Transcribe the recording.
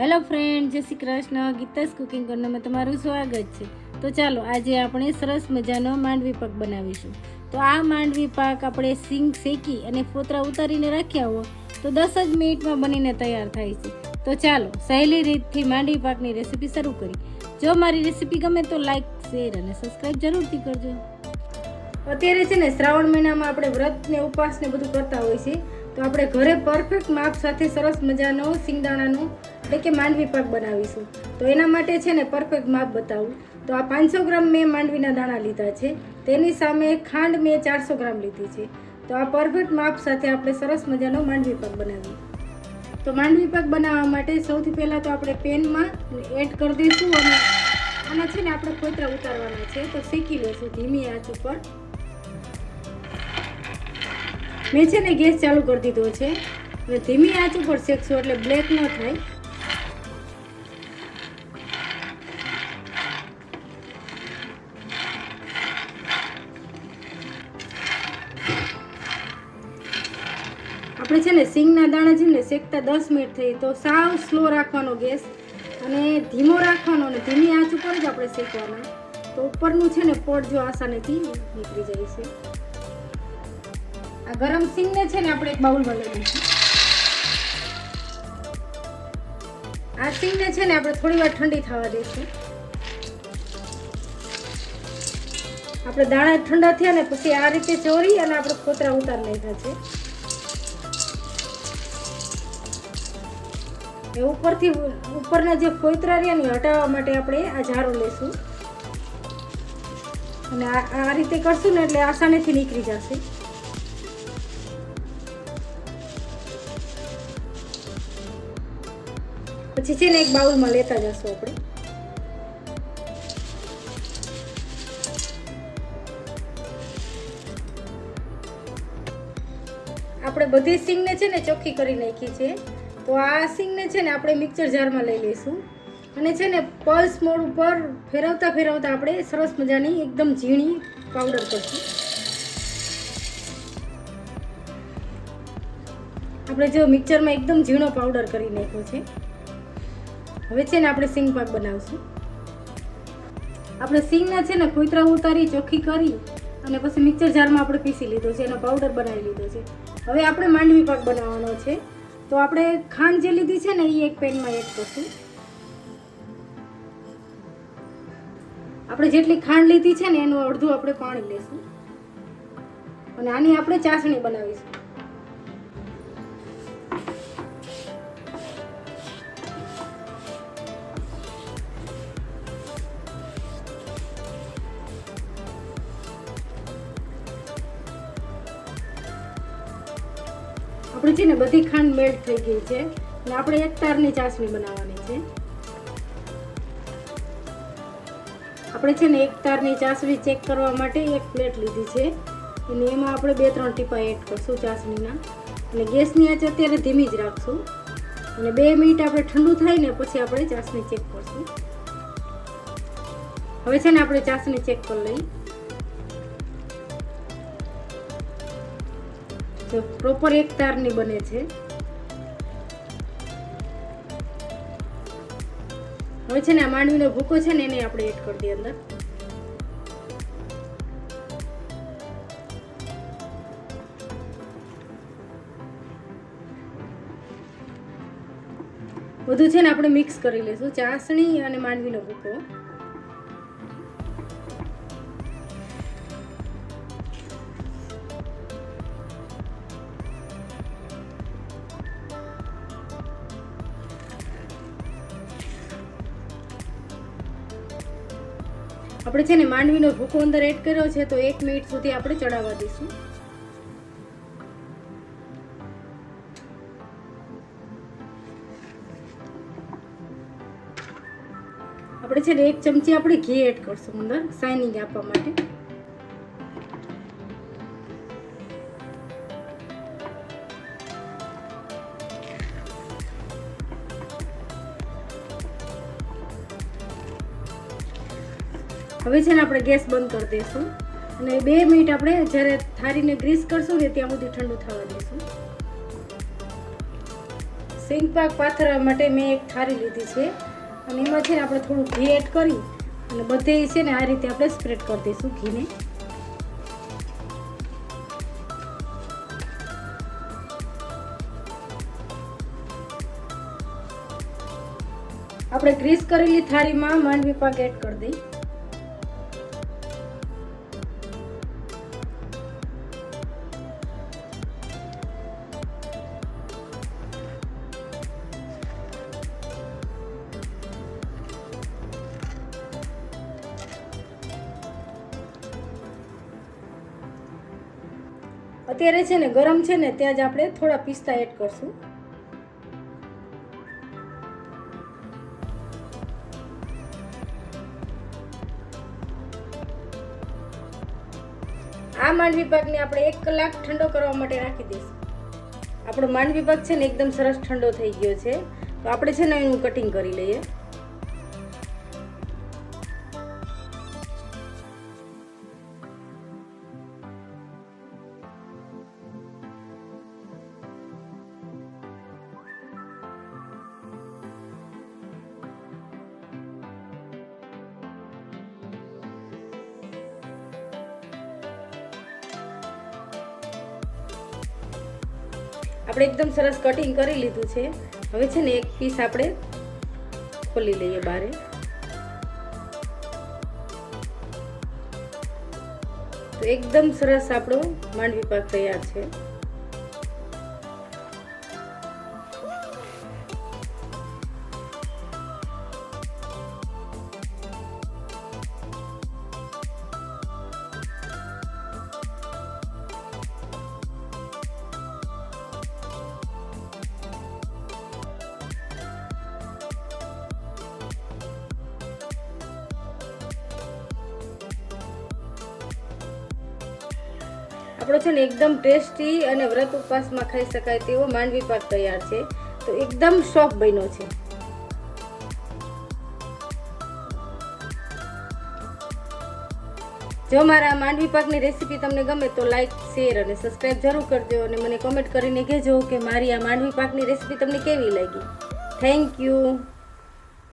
Hello friend, જય Shri Krishna. Geeta's cooking કોર્નરમાં તમારું સ્વાગત છે. તો ચાલો, આજે આપણે સરસ મજાનો માંડવી પાક બનાવીશું. તો આ માંડવી પાક આપણે સિંગ શેકી અને ફોતરા ઉતારીને રાખ્યા હોય તો દસ જ મિનિટમાં બનીને તૈયાર થાય છે. તો ચાલો, સહેલી રીતથી માંડવી પાકની રેસીપી શરૂ કરી. જો મારી રેસીપી ગમે તો લાઈક, શેર અને સબસ્ક્રાઈબ જરૂરથી કરજો. અત્યારે છે ને, શ્રાવણ મહિનામાં આપણે વ્રતને ઉપવાસને બધું કરતા હોય છે. તો આપણે ઘરે પરફેક્ટ માપ સાથે સરસ મજાનો સિંગદાણાનો એટલે કે માંડવી પાક બનાવીશું. તો એના માટે છે ને પરફેક્ટ માપ બતાવું. તો આ પાંચસો ગ્રામ મેં માંડવીના દાણા લીધા છે. તેની સામે ખાંડ મેં ચારસો ગ્રામ લીધી છે. તો આ પરફેક્ટ માપ સાથે આપણે સરસ મજાનો માંડવી પાક બનાવીએ. તો માંડવી પાક બનાવવા માટે સૌથી પહેલાં તો આપણે પેનમાં એડ કરી દઈશું અને આના છે ને આપણે કોતરા ઉતારવાના છે. તો શેકી લઈશું ધીમી આંચ ઉપર. મેં છે ને ગેસ ચાલુ કરી દીધો છે. હવે ધીમી આંચ ઉપર શેકશું એટલે બ્લેક ન થાય. આપણે છે ને સિંગના દાણા છે ને શેકતા દસ મિનિટ થઈ તો સાવ સ્લો રાખવાનો ગેસ અને ધીમો રાખવાનો અને ધીમી આંચ ઉપર જ આપણે શેકવાના. તો ઉપરનું છે ને પોટ જો આસાનીથી નીકળી જાય છે. આ ગરમ સિંગને છે ને આપણે એક બાઉલમાં લઈ લઈશું. આ સિંગને છે ને આપણે થોડી વાર ઠંડી થવા દઈશું. આપણે દાણા ઠંડા થયા ને પછી આ રીતે ચોરી અને આપણે ખોતરા ઉતાર નાખ્યા છે. એ ઉપરથી ઉપરના જે ફોતરા રહ્યા હટાવવા માટે આપણે આ ઝાડો લેશું. અને આ રીતે કરશું ને એટલે આસાનીથી નીકળી જશે. પછી છે ને એક બાઉલમાં લેતા જશું આપણે. આપણે બધી સિંગને છે ને ચોખ્ખી કરી નાખી છે. તો આ સિંગને છે ને આપણે મિક્સર જારમાં લઈ લઈશું. અને છે ને પલ્સ મોડ ઉપર ફેરવતા ફેરવતા આપણે સરસ મજાની એકદમ ઝીણી પાવડર કરશું. આપણે જો મિક્સરમાં એકદમ ઝીણો પાવડર કરી નાખ્યો છે. હવે છે ને આપણે સિંગ પાક બનાવશું. આપણે સિંગના છે ને કુતરા ઉતારી, ચોખ્ખી કરી અને પછી મિક્સર જારમાં આપણે પીસી લીધો છે, એનો પાવડર બનાવી લીધો છે. હવે આપણે માંડવી પાક બનાવવાનો છે. તો આપણે ખાંડ જે લીધી છે ને એ એક પેનમાં એડ કરશું. આપણે જેટલી ખાંડ લીધી છે ને, એનું અડધું આપણે પાણી લેશું. અને આની આપણે ચાસણી બનાવીશું. આપણે છે ને બધી ખાંડ મેલ્ટ થઈ ગઈ છે અને આપણે એક તારની ચાસણી બનાવવાની છે. આપણે છે ને એક તારની ચાસણી ચેક કરવા માટે એક પ્લેટ લીધી છે. અને એમાં આપણે બે ત્રણ ટીપા એડ કરશું ચાસણીના. અને ગેસની આંચ અત્યારે ધીમી જ રાખશું. અને બે મિનિટ આપણે ઠંડુ થાય ને પછી આપણે ચાસણી ચેક કરશું. હવે છે ને આપણે ચાસણી ચેક કરી લઈએ. તો પ્રોપર એક તારની બને છે. હવે છે ને આ માંડવીનો ભૂકો છે ને એને આપણે એડ કરી દઈએ અંદર. બધું છે ને આપણે મિક્સ કરી લઈશું. ચાસણી અને માંડવીનો ભૂકો. આપણે છે ને માંડવીનો ભૂકો અંદર એડ કર્યો છે, તો એક મિનિટ સુધી આપણે ચડાવવા દઈશું. આપણે છે ને એક ચમચી આપણે ઘી એડ કરશું અંદર, શાઇનિંગ આપવા માટે. હવે છે ને આપણે ગેસ બંધ કરી દઈશું. અને બે મિનિટ આપણે જ્યારે થાળીને ગ્રીસ કરશું ને ત્યાં સુધી ઠંડુ થવા દઈશું. સિંગ પાક પાથરવા માટે મેં એક થાળી લીધી છે. અને એમાં છે ને આપણે થોડું ઘી એડ કરી અને બધે છે ને આ રીતે આપણે સ્પ્રેડ કરી દઈશું ઘીને. આપણે ગ્રીસ કરેલી થાળીમાં માંડવી પાક એડ કરી દઈ. અત્યારે છે ને ગરમ છે ને ત્યાં જ આપણે થોડા પિસ્તા એડ કરશું. આ માંડવી પાકને આપણે એક કલાક ઠંડો કરવા માટે રાખી દઈશું. આપણો માંડવી પાક છે ને એકદમ સરસ ઠંડો થઈ ગયો છે. તો આપણે છે ને એનું કટિંગ કરી લઈએ. આપણે એકદમ સરસ કટિંગ કરી લીધું છે. હવે છે ને એક પીસ આપણે ખોલી લઈએ બારે. તો એકદમ સરસ આપણો માંડવી પાક તૈયાર છે. આપણો છે ને એકદમ ટેસ્ટી અને વ્રત ઉપવાસમાં ખાઈ શકાય તેવો માંડવી પાક તૈયાર છે. તો એકદમ સોફ્ટ બન્યો છે. જો મારા માંડવી પાકની રેસીપી તમને ગમે તો લાઈક શેર અને સબસ્ક્રાઈબ જરૂર કરજો અને મને કોમેન્ટ કરીને કહેજો કે મારી આ માંડવી પાકની રેસીપી તમને કેવી લાગી. Thank you